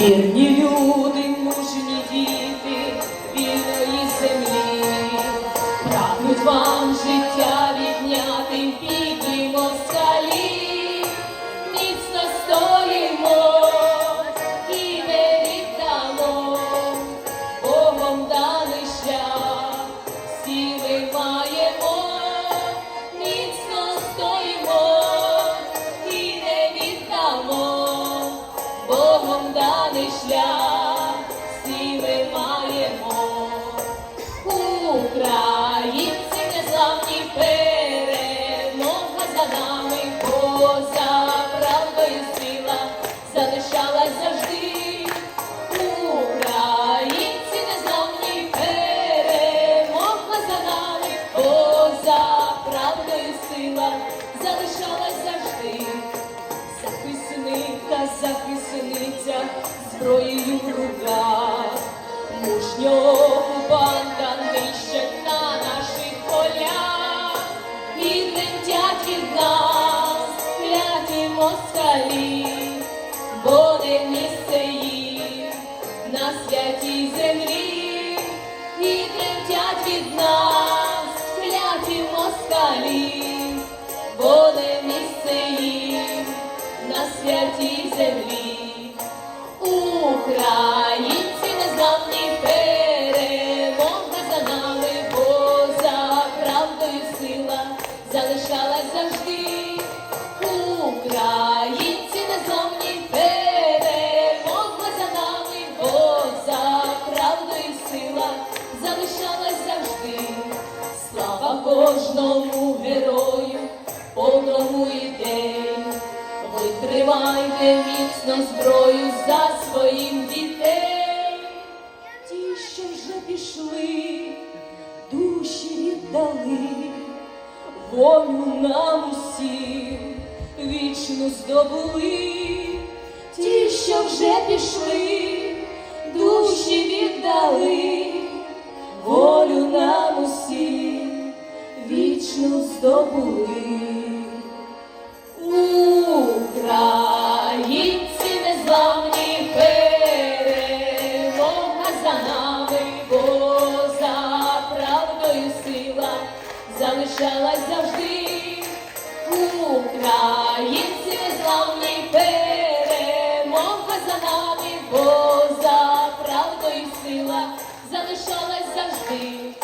in you. Сила залишалась завжди. Захисник захисниця зброєю в руках, мужньо окупанта нищать на наших полях, і тремтять від нас кляті москалі, бо не місце їм на святій землі, і тремтять від нас москалі бо не місце їм на святій землі. Українці незламні перемога за нами, бо за правдою сила залишалась завжди. Українці незламні перемога за нами, бо за правдою сила залишалась завжди. Слава кожному витривайте міцно зброю за своїм дітей, ті, що вже пішли, душі віддали, волю нам усім вічну здобули, ті, що вже пішли, душі віддали волю нам усім вічно здобули. Залишалась завжди. Українці незламні перемога за нами, бо за правдою сила залишалась завжди.